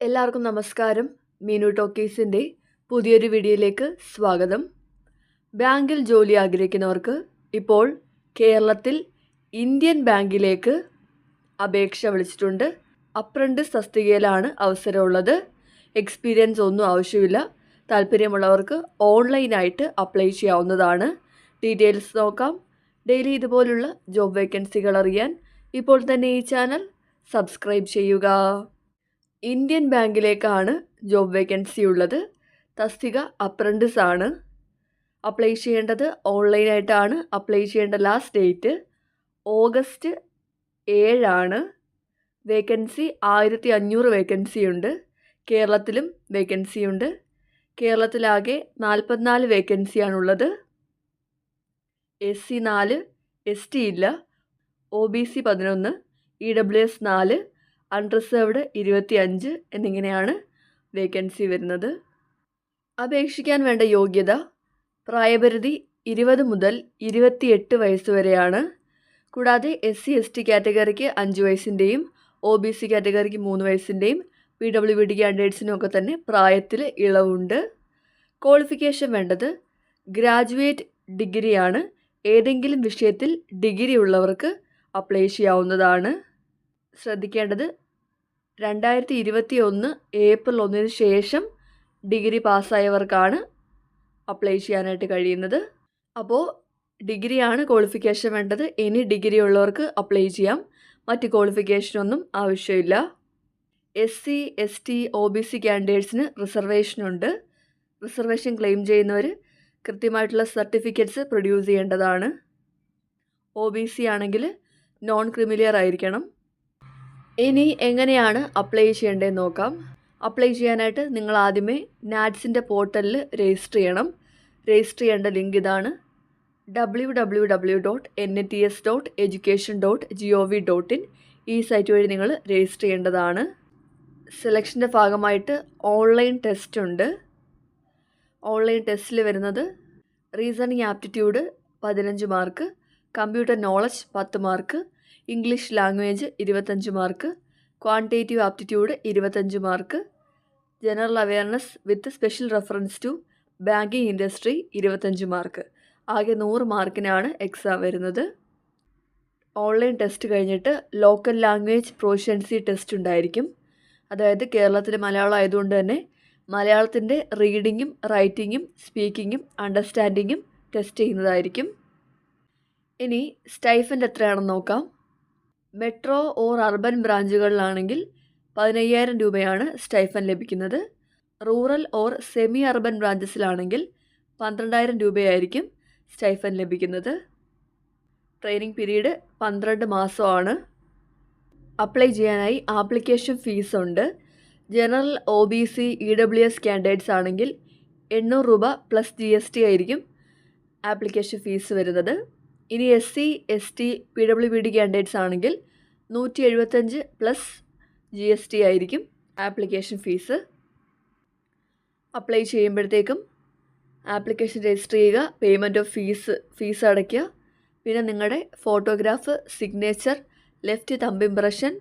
എല്ലാവർക്കും നമസ്കാരം. മീനു ടോക്കീസിന്റെ പുതിയൊരു വീഡിയോയിലേക്ക് സ്വാഗതം. ബാങ്കിൽ ജോലി ആഗ്രഹിക്കുന്നവർക്ക് ഇപ്പോൾ കേരളത്തിൽ ഇന്ത്യൻ ബാങ്കിലേക്ക് അപേക്ഷ വിളിച്ചിട്ടുണ്ട്. അപ്രന്റിസ് തസ്തികയിലാണ് അവസരമുള്ളത്. എക്സ്പീരിയൻസ് ഒന്നും ആവശ്യമില്ല. താല്പര്യമുള്ളവർക്ക് ഓൺലൈനായിട്ട് അപ്ലൈ ചെയ്യാവുന്നതാണ്. ഡീറ്റെയിൽസ് നോക്കാം. ഡെയിലി ഇതുപോലുള്ള ജോബ് വേക്കൻസികൾ അറിയാൻ ഇപ്പോൾ തന്നെ ഈ ചാനൽ സബ്സ്ക്രൈബ് ചെയ്യുക. ഇന്ത്യൻ ബാങ്കിലേക്കാണ് ജോബ് വേക്കൻസി ഉള്ളത്. തസ്തിക അപ്രന്റിസ് ആണ് അപ്ലൈ ചെയ്യേണ്ടത് ഓൺലൈനായിട്ടാണ്. അപ്ലൈ ചെയ്യേണ്ട ലാസ്റ്റ് ഡേറ്റ് ഓഗസ്റ്റ് ഏഴാണ്. വേക്കൻസി ആയിരത്തി അഞ്ഞൂറ് വേക്കൻസി ഉണ്ട് കേരളത്തിലും വേക്കൻസി ഉണ്ട് കേരളത്തിലാകെ നാൽപ്പത്തിനാല് വേക്കൻസിയാണുള്ളത്. എസ് സി നാല് എസ് ടി ഇല്ല. ഒ ബി സി പതിനൊന്ന് ഇ ഡബ്ല്യു എസ് നാല് അൺറിസേർവ്ഡ് ഇരുപത്തി അഞ്ച് എന്നിങ്ങനെയാണ് വേക്കൻസി വരുന്നത്. അപേക്ഷിക്കാൻ വേണ്ട യോഗ്യത പ്രായപരിധി ഇരുപത് മുതൽ ഇരുപത്തിയെട്ട് വയസ്സ് വരെയാണ്. കൂടാതെ എസ് സി എസ് ടി കാറ്റഗറിക്ക് അഞ്ച് വയസ്സിന്റെയും ഒ ബി സി കാറ്റഗറിക്ക് മൂന്ന് വയസ്സിന്റെയും പി ഡബ്ല്യു ബി ഡി കാൻഡിഡേറ്റ്സിനും ഒക്കെ തന്നെ പ്രായത്തിൽ ഇളവുണ്ട്. ക്വാളിഫിക്കേഷൻ വേണ്ടത് ഗ്രാജുവേറ്റ് ഡിഗ്രിയാണ്. ഏതെങ്കിലും വിഷയത്തിൽ ഡിഗ്രി ഉള്ളവർക്ക് അപ്ലൈ ചെയ്യാവുന്നതാണ്. ശ്രദ്ധിക്കേണ്ടത് രണ്ടായിരത്തി ഇരുപത്തി ഒന്ന് ഏപ്രിൽ ഒന്നിന് ശേഷം ഡിഗ്രി പാസ്സായവർക്കാണ് അപ്ലൈ ചെയ്യാനായിട്ട് കഴിയുന്നത്. അപ്പോൾ ഡിഗ്രിയാണ് ക്വാളിഫിക്കേഷൻ വേണ്ടത്. ഇനി ഡിഗ്രി ഉള്ളവർക്ക് അപ്ലൈ ചെയ്യാം. മറ്റ് ക്വാളിഫിക്കേഷനൊന്നും ആവശ്യമില്ല. S C S T O B C ക്യാൻഡിഡേറ്റ്സിന് റിസർവേഷനുണ്ട് റിസർവേഷൻ ക്ലെയിം ചെയ്യുന്നവർ കൃത്യമായിട്ടുള്ള സർട്ടിഫിക്കറ്റ്സ് പ്രൊഡ്യൂസ് ചെയ്യേണ്ടതാണ്. ഒ ബി സി ആണെങ്കിൽ നോൺ ക്രിമിലിയർ ആയിരിക്കണം. ഇനി എങ്ങനെയാണ് അപ്ലൈ ചെയ്യേണ്ടതെന്ന് നോക്കാം. അപ്ലൈ ചെയ്യാനായിട്ട് നിങ്ങൾ ആദ്യമേ നാറ്റ്സിന്റെ പോർട്ടലിൽ രജിസ്റ്റർ ചെയ്യണം. രജിസ്റ്റർ ചെയ്യേണ്ട ലിങ്ക് ഇതാണ് W W W dot N A T S dot education dot G O V dot in ഈ സൈറ്റ് വഴി നിങ്ങൾ രജിസ്റ്റർ ചെയ്യേണ്ടതാണ്. സെലക്ഷന്റെ ഭാഗമായിട്ട് ഓൺലൈൻ ടെസ്റ്റ് ഉണ്ട്. ഓൺലൈൻ ടെസ്റ്റിൽ വരുന്നത് റീസണിങ് ആപ്റ്റിറ്റ്യൂഡ് പതിനഞ്ച് മാർക്ക് കമ്പ്യൂട്ടർ നോളജ് പത്ത് മാർക്ക് ഇംഗ്ലീഷ് ലാംഗ്വേജ് ഇരുപത്തഞ്ച് മാർക്ക് ക്വാണ്ടിറ്റേറ്റീവ് ആപ്റ്റിറ്റ്യൂഡ് ഇരുപത്തഞ്ച് mark general awareness with special reference to banking industry ഇരുപത്തഞ്ച് മാർക്ക്. ആകെ നൂറ് മാർക്കിനാണ് എക്സാം വരുന്നത്. ഓൺലൈൻ ടെസ്റ്റ് കഴിഞ്ഞിട്ട് ലോക്കൽ ലാംഗ്വേജ് പ്രൊഫഷ്യൻസി ടെസ്റ്റ് ഉണ്ടായിരിക്കും. അതായത് കേരളത്തിൽ മലയാളം ആയതുകൊണ്ട് തന്നെ മലയാളത്തിന്റെ റീഡിങ്ങും റൈറ്റിങ്ങും സ്പീക്കിങ്ങും അണ്ടർസ്റ്റാൻഡിങ്ങും ടെസ്റ്റ് ചെയ്യുന്നതായിരിക്കും. ഇനി സ്റ്റൈഫന്റ് എത്രയാണെന്ന് നോക്കാം. മെട്രോ ഓർ അർബൻ ബ്രാഞ്ചുകളിലാണെങ്കിൽ പതിനയ്യായിരം രൂപയാണ് സ്റ്റൈഫൻ ലഭിക്കുന്നത്. റൂറൽ ഓർ സെമി അർബൻ ബ്രാഞ്ചസിലാണെങ്കിൽ പന്ത്രണ്ടായിരം രൂപയായിരിക്കും സ്റ്റൈഫൻ ലഭിക്കുന്നത്. ട്രെയിനിങ് പീരീഡ് പന്ത്രണ്ട് മാസമാണ്. അപ്ലൈ ചെയ്യാനായി ആപ്ലിക്കേഷൻ ഫീസ് ഉണ്ട്. General O B C E W S candidates ആണെങ്കിൽ എണ്ണൂറ് രൂപ പ്ലസ് ജി എസ് ടി ആയിരിക്കും ആപ്ലിക്കേഷൻ ഫീസ് വരുന്നത്. ഇനി S C S T P W B D candidates ആണെങ്കിൽ നൂറ്റി എഴുപത്തഞ്ച് പ്ലസ് ജി എസ് ടി ആയിരിക്കും ആപ്ലിക്കേഷൻ ഫീസ് അപ്ലൈ ചെയ്യുമ്പോഴത്തേക്കും ആപ്ലിക്കേഷൻ രജിസ്റ്റർ ചെയ്യുക പേയ്മെന്റ് ഓഫ് ഫീസ് ഫീസ് അടയ്ക്കുക. പിന്നെ നിങ്ങളുടെ photograph signature left thumb impression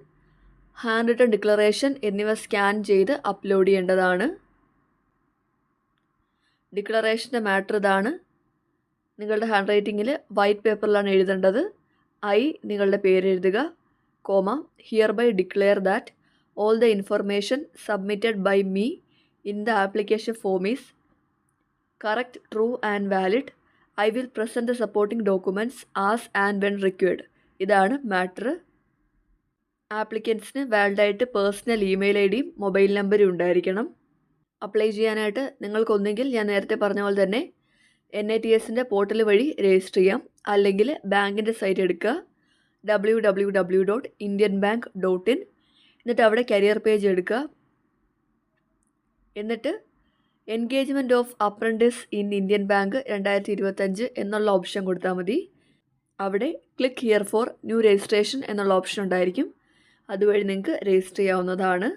hand written declaration എന്നിവ സ്കാൻ ചെയ്ത് അപ്ലോഡ് ചെയ്യേണ്ടതാണ്. ഡിക്ലറേഷന്റെ മാറ്റർ ഇതാണ്. നിങ്ങളുടെ ഹാൻഡ് റൈറ്റിങ്ങിൽ വൈറ്റ് പേപ്പറിലാണ് എഴുതേണ്ടത്. ഐ നിങ്ങളുടെ പേര് എഴുതുക comma hereby declare that all the information submitted by me in the application form is correct true and valid I will present the supporting documents as and when required ഇതാണ് matter ആപ്ലിക്കൻസിന് വാലിഡായിട്ട് personal email I ഡിയും mobile നമ്പരും ഉണ്ടായിരിക്കണം. Apply ചെയ്യാനായിട്ട് നിങ്ങൾക്കൊന്നെങ്കിൽ ഞാൻ നേരത്തെ പറഞ്ഞ പോലെ തന്നെ എൻ ഐ ടി എസിന്റെ പോർട്ടൽ വഴി രജിസ്റ്റർ ചെയ്യാം. അല്ലെങ്കിൽ ബാങ്കിന്റെ സൈറ്റ് എടുക്കുക. W W W dot Indian bank dot in എന്നിട്ട് അവിടെ കരിയർ പേജ് എടുക്കുക. എന്നിട്ട് engagement of apprentice in Indian bank രണ്ടായിരത്തി ഇരുപത്തഞ്ച് എന്നുള്ള ഓപ്ഷൻ കൊടുത്താൽ മതി. അവിടെ click here for new registration എന്നുള്ള ഓപ്ഷൻ ഉണ്ടായിരിക്കും. അതുവഴി നിങ്ങൾക്ക് രജിസ്റ്റർ ചെയ്യാവുന്നതാണ്.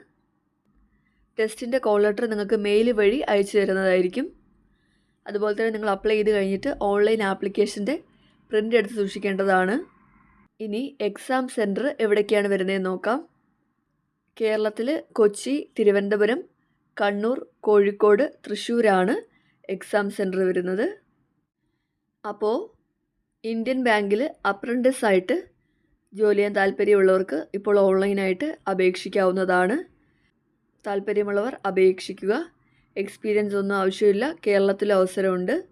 ടെസ്റ്റിന്റെ കോൾ ലെറ്റർ നിങ്ങൾക്ക് മെയിൽ വഴി അയച്ചു തരുന്നതായിരിക്കും. അതുപോലെ തന്നെ നിങ്ങൾ അപ്ലൈ ചെയ്ത് കഴിഞ്ഞിട്ട് ഓൺലൈൻ ആപ്ലിക്കേഷന്റെ പ്രിന്റ് എടുത്ത് സൂക്ഷിക്കേണ്ടതാണ്. ഇനി എക്സാം സെന്റർ എവിടേക്കാണ് വരുന്നതെന്ന് നോക്കാം. കേരളത്തിൽ കൊച്ചി തിരുവനന്തപുരം കണ്ണൂർ കോഴിക്കോട് തൃശ്ശൂരാണ് എക്സാം സെന്റർ വരുന്നത്. അപ്പോൾ ഇന്ത്യൻ ബാങ്കിൽ അപ്രന്റിസായിട്ട് ജോലി ചെയ്യാൻ താല്പര്യമുള്ളവർക്ക് ഇപ്പോൾ ഓൺലൈനായിട്ട് അപേക്ഷിക്കാവുന്നതാണ്. താല്പര്യമുള്ളവർ അപേക്ഷിക്കുക. എക്സ്പീരിയൻസ് ഒന്നും ആവശ്യമില്ല. കേരളത്തിൽ അവസരമുണ്ട്.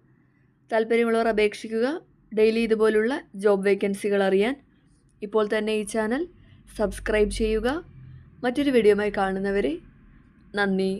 താല്പര്യമുള്ളവർ അപേക്ഷിക്കുക. ഡെയിലി ഇതുപോലുള്ള ജോബ് വേക്കൻസികൾ അറിയാൻ ഇപ്പോൾ തന്നെ ഈ ചാനൽ സബ്സ്ക്രൈബ് ചെയ്യുക. മറ്റൊരു വീഡിയോയുമായി കാണുന്നവരെ നന്ദി.